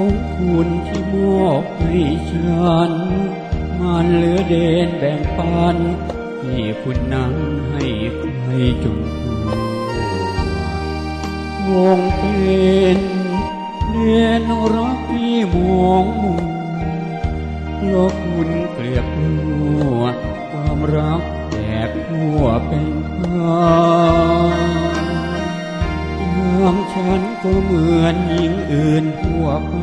ของคุณที่มอบให้ฉัน มันเหลือเดนแบ่งปันที่คุณนั้นให้ใครจงรู้วงเป็นเรียนรักที่มองมุมโลกคุณเกลียบกลัวความรักแอบทั่วเป็นพายาม ฉันก็เหมือนหญิงอื่นทั่วไป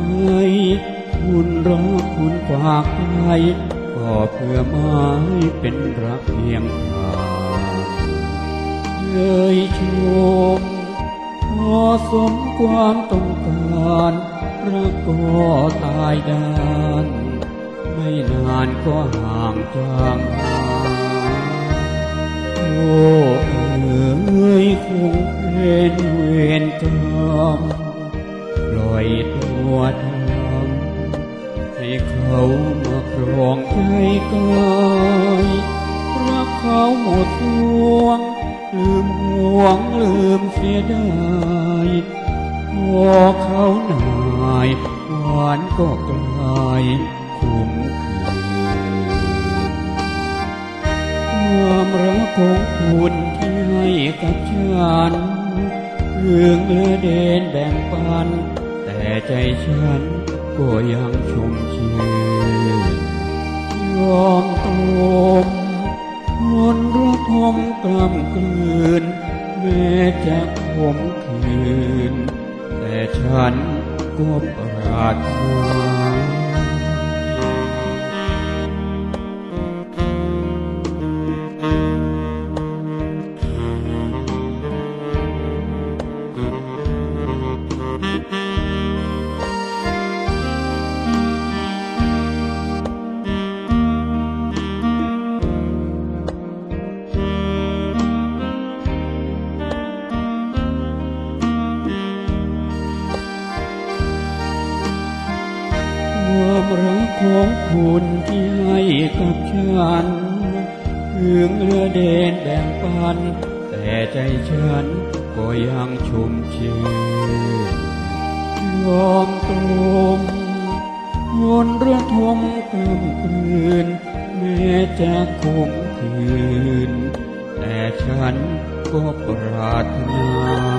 คุณรักคุณฝากใจก็เพื่อไม้เป็นรักเพียงทางเลยชมพอสมความต้องการรักก็ตายดาน ไม่นานก็ห่างจาง โอ้เอ๋ยคงเป็นเวรกรรมปล่อยตัวทำให้เขามาครองใจกายรักเขาหมดดวง ลืมห่วงลืมเสียดายพอเขาหน่ายหวานก็กลาย ความรักของคุณที่ให้กับฉันเรื่องเลือเดนแบ่งปัน แต่ใจฉันก็ยังชุ่มชื่นยอมตมทนรักทมกล้ำกลืนแม้จะขมคืน แต่ฉันก็ปรารถนา ของคุณที่ให้กับฉันเพียงเรือเดนแบ่งปัน แต่ใจฉันก็ยังชุ่มชื่นยอมตรงทนเระทมกล้ำกลืนแม้จะคมคืน แต่ฉันก็ปรารถนา